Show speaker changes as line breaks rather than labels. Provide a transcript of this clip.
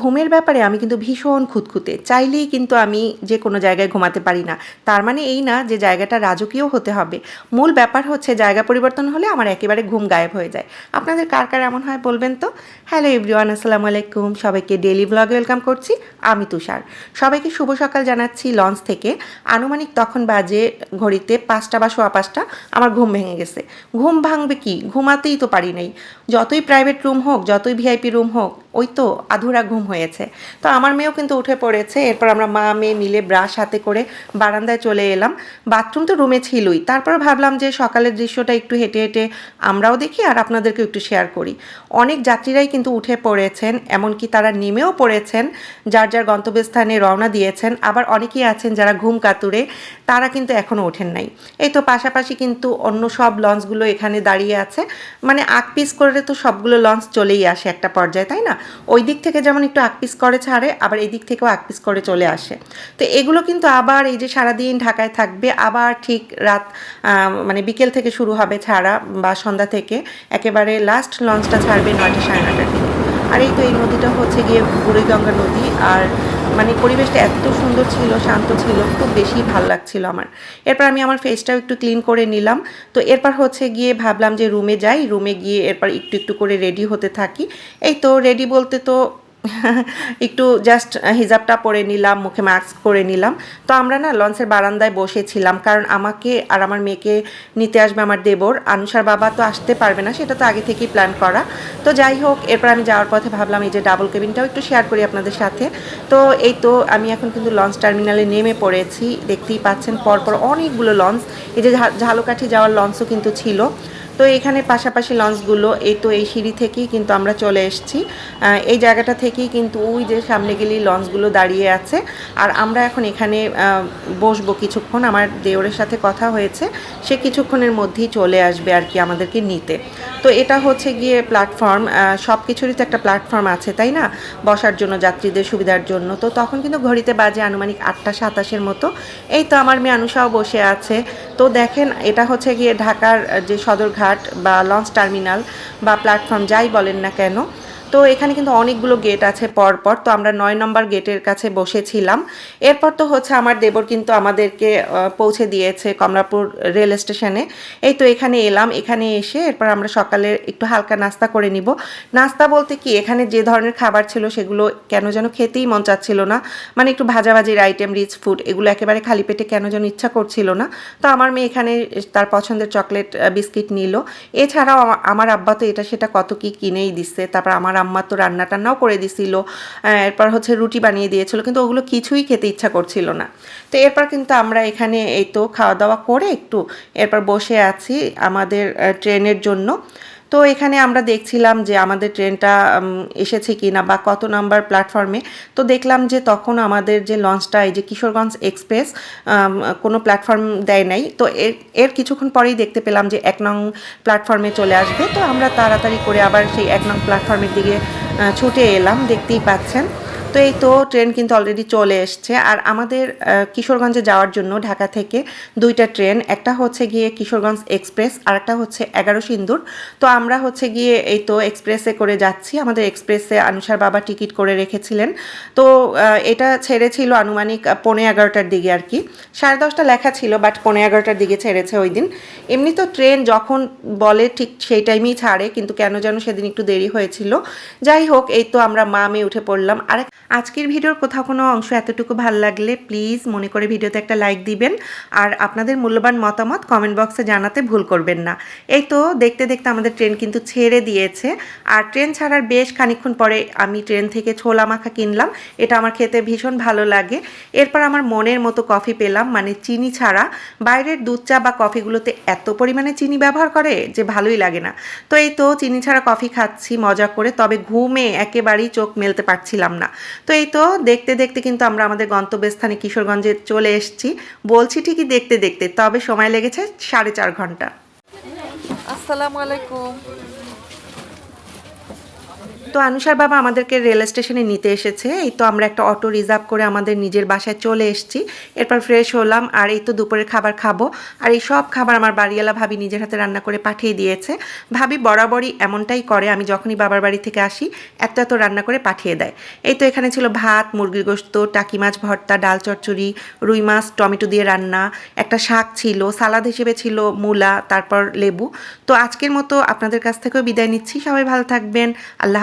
ঘুমের ব্যাপারে আমি কিন্তু ভীষণ খুঁতখুঁতে। চাইলেই কিন্তু আমি যে কোনো জায়গায় ঘুমাতে পারি না। তার মানে এই না যে জায়গাটা রাজকীয় হতে হবে। মূল ব্যাপার হচ্ছে জায়গা পরিবর্তন হলে আমার একেবারে ঘুম গায়েব হয়ে যায়। আপনাদের কার কার এমন হয় বলবেন তো? হ্যালো এভরিওয়ান আসসালামু আলাইকুম। সবাইকে ডেলি ব্লগে ওয়েলকাম করছি। আমি তুষার। সবাইকে শুভ সকাল জানাচ্ছি লঞ্চ থেকে। আনুমানিক তখন বাজে ঘড়িতে পাঁচটা বা সোয়া পাঁচটা। আমার ঘুম ভেঙে গেছে। ঘুম ভাঙবে কি? ঘুমাতেই তো পারি নাই। যতই প্রাইভেট রুম হোক, যতই ভিআইপি রুম হোক ওই তো আধুরা ঘুম হয়েছে। তো আমার মেয়েও কিন্তু উঠে পড়েছে। এরপর আমরা মা, মেয়ে মিলে ব্রাশ হাতে করে বারান্দায় চলে এলাম। বাথরুম তো রুমে ছিলই। তারপর ভাবলাম যে সকালের দৃশ্যটা একটু হেঁটে হেঁটে আমরাও দেখি আর আপনাদেরকেও একটু শেয়ার করি। অনেক যাত্রীরাই কিন্তু উঠে পড়েছেন, এমনকি তারা নেমেও পড়েছেন, যার যার গন্তব্যস্থানে রওনা দিয়েছেন। আবার অনেকেই আছেন যারা ঘুম কাতুরে, তারা কিন্তু এখনও ওঠেন নাই। এই তো পাশাপাশি কিন্তু অন্য সব লঞ্চগুলো এখানে দাঁড়িয়ে আছে। মানে আগ পিস করে তো সবগুলো লঞ্চ চলেই আসে একটা পর্যায়ে, তাই না? ওই দিক থেকে যেমন একটু আকপিস করে ছাড়ে, আবার এই দিক থেকেও আকপিস করে চলে আসে। তো এগুলো কিন্তু আবার এই যে সারাদিন ঢাকায় থাকবে, আবার ঠিক রাত মানে বিকেল থেকে শুরু হবে ছাড়া বা সন্ধ্যা থেকে। একেবারে লাস্ট লঞ্চটা ছাড়বে নয়টা সাড়ে নটার দিকে। আর এই তো এই নদীটা হচ্ছে গিয়ে বুড়িগঙ্গা নদী, আর মানে পরিবেশটা এত সুন্দর ছিল, শান্ত ছিল, খুব বেশি ভালো লাগছিল আমার। এরপর আমি আমার ফেসটাও একটু ক্লিন করে নিলাম। তো এরপর হচ্ছে গিয়ে ভাবলাম যে রুমে যাই রুমে গিয়ে এরপর একটু একটু করে রেডি হতে থাকি। এই তো রেডি বলতে তো একটু জাস্ট হিজাবটা পরে নিলাম, মুখে মাস্ক করে নিলাম। তো আমরা না লঞ্চের বারান্দায় বসেছিলাম, কারণ আমাকে আর আমার মেয়েকে নিতে আসবে আমার দেবর। আনুষার বাবা তো আসতে পারবে না, সেটা তো আগে থেকেই প্ল্যান করা। তো যাই হোক, এরপর আমি যাওয়ার পথে ভাবলাম এই যে ডাবল কেবিনটাও একটু শেয়ার করি আপনাদের সাথে। তো এই তো আমি এখন কিন্তু লঞ্চ টার্মিনালে নেমে পড়েছি, দেখতেই পাচ্ছেন পরপর অনেকগুলো লঞ্চ। এই যে ঝালকাঠি যাওয়ার লঞ্চও কিন্তু ছিল। তো এখানে পাশাপাশি লঞ্চগুলো, এই তো এই সিঁড়ি থেকেই কিন্তু আমরা চলে এসেছি। এই জায়গাটা থেকেই কিন্তু ওই যে সামনে গেলেই লঞ্চগুলো দাঁড়িয়ে আছে। আর আমরা এখন এখানে বসবো কিছুক্ষণ। আমার দেওরের সাথে কথা হয়েছে। সে কিছুক্ষণের মধ্যেই চলে আসবে আর কি আমাদেরকে নিতে। তো এটা হচ্ছে গিয়ে প্ল্যাটফর্ম সব কিছুরই তো একটা প্ল্যাটফর্ম আছে, তাই না? বসার জন্য, যাত্রীদের সুবিধার জন্য। তো তখন কিন্তু ঘড়িতে বাজে আনুমানিক আটটা সাতাশের মতো। এই তো আমার মেয়ে আনুষাও বসে আছে। তো দেখেন, এটা হচ্ছে গিয়ে ঢাকার যে সদরঘাট বা লঞ্চ টার্মিনাল বা প্ল্যাটফর্ম যাই বলেন না কেন তো এখানে কিন্তু অনেকগুলো গেট আছে পরপর, তো আমরা নয় নম্বর গেটের কাছে বসেছিলাম। এরপর তো হচ্ছে আমার দেবর কিন্তু আমাদেরকে পৌঁছে দিয়েছে কমলাপুর রেল স্টেশনে এই তো এখানে এলাম, এখানে এসে এরপর আমরা সকালে একটু হালকা নাস্তা করে নিব। নাস্তা বলতে কি, এখানে যে ধরনের খাবার ছিল সেগুলো কেন যেন খেতেই মন চাচ্ছিল না। মানে একটু ভাজাভাজির আইটেম রিচ ফুড এগুলো একেবারে খালি পেটে কেন যেন ইচ্ছা করছিল না। তো আমার মেয়ে এখানে তার পছন্দের চকলেট বিস্কিট নিল। এছাড়াও আমার আব্বা তো এটা সেটা কত কি কিনেই দিচ্ছে, তারপর আমার আম্মা তো রান্না টান্নাও করে দিছিল এরপর হচ্ছে রুটি বানিয়ে দিয়েছিল, কিন্তু ওগুলো কিছুই খেতে ইচ্ছা করছিল না। তো এরপর কিন্তু আমরা এখানে এই তো খাওয়া দাওয়া করে একটু এরপর বসে আছি আমাদের ট্রেনের জন্য। তো এখানে আমরা দেখছিলাম যে আমাদের ট্রেনটা এসেছে কি না বা কত নাম্বার প্ল্যাটফর্মে। তো দেখলাম যে তখন আমাদের যে লঞ্চটা, এই যে কিশোরগঞ্জ এক্সপ্রেস কোনো প্ল্যাটফর্ম দেয় নাই। তো এর এর কিছুক্ষণ পরেই দেখতে পেলাম যে এক নং প্ল্যাটফর্মে চলে আসবে। তো আমরা তাড়াতাড়ি করে আবার সেই এক নং প্ল্যাটফর্মের দিকে ছুটে এলাম। দেখতেই পাচ্ছেন। তো এই তো ট্রেন কিন্তু অলরেডি চলে এসছে। আর আমাদের কিশোরগঞ্জে যাওয়ার জন্য ঢাকা থেকে দুইটা ট্রেন একটা হচ্ছে গিয়ে কিশোরগঞ্জ এক্সপ্রেস আর একটা হচ্ছে এগারো সিন্দুর। তো আমরা হচ্ছে গিয়ে এই তো এক্সপ্রেসে করে যাচ্ছি। আমাদের এক্সপ্রেসে আনুষার বাবা টিকিট করে রেখেছিলেন। তো এটা ছেড়েছিল আনুমানিক আহ, পৌনে এগারোটার দিকে আর কি। সাড়ে দশটা লেখা ছিল বাট পৌনে এগারোটার দিকে ছেড়েছে ওই দিন। এমনি তো ট্রেন যখন বলে ঠিক সেই টাইমেই ছাড়ে কিন্তু কেন যেন সেদিন একটু দেরি হয়েছিল। যাই হোক এই তো আমরা মা মেয়ে উঠে পড়লাম। আর আজকের ভিডিওর কোথাও কোনো অংশ এতটুকু ভালো লাগলে প্লিজ মনে করে ভিডিওতে একটা লাইক দিবেন আর আপনাদের মূল্যবান মতামত কমেন্ট বক্সে জানাতে ভুল করবেন না। এই তো দেখতে দেখতে আমাদের ট্রেন কিন্তু ছেড়ে দিয়েছে আর ট্রেন ছাড়ার বেশ খানিকক্ষণ পরে আমি ট্রেন থেকে ছোলা মাখা কিনলাম। এটা আমার খেতে ভীষণ ভালো লাগে। এরপর আমার মনের মতো কফি পেলাম। মানে চিনি ছাড়া বাইরের দুধ চা বা কফিগুলোতে এত পরিমাণে চিনি ব্যবহার করে যে ভালোই লাগে না। তো এই তো চিনি ছাড়া কফি খাচ্ছি, মজা করে, তবে ঘুমে একেবারেই চোখ মেলতে পারছিলাম না। তো এই তো দেখতে দেখতে কিন্তু আমরা আমাদের গন্তব্যস্থানে কিশোরগঞ্জে চলে এসেছি। বলছি ঠিকই দেখতে দেখতে, তবে সময় লেগেছে সাড়ে চার ঘণ্টা।
আসসালামু আলাইকুম।
তো আনুষার বাবা আমাদেরকে রেল স্টেশনে নিতে এসেছে। এই তো আমরা একটা অটো রিজার্ভ করে আমাদের নিজের বাসায় চলে এসেছি। এরপর ফ্রেশ হলাম আর এই তো দুপুরের খাবার খাব। আর এই সব খাবার আমার বাড়িওয়ালা ভাবি নিজের হাতে রান্না করে পাঠিয়ে দিয়েছে। ভাবি বরাবরই এমনটাই করে, আমি যখনই বাবার বাড়ি থেকে আসি, এত এত রান্না করে পাঠিয়ে দেয়। এই তো এখানে ছিল ভাত, মুরগির গোস্ত, টাকি মাছ ভর্তা, ডাল চচ্চড়ি, রুই মাছ, টমেটো দিয়ে রান্না, একটা শাক ছিল, সালাদ হিসেবে ছিল মূলা, তারপর লেবু। তো আজকের মতো আপনাদের কাছ থেকেও বিদায় নিচ্ছি। সবাই ভালো থাকবেন। আল্লাহ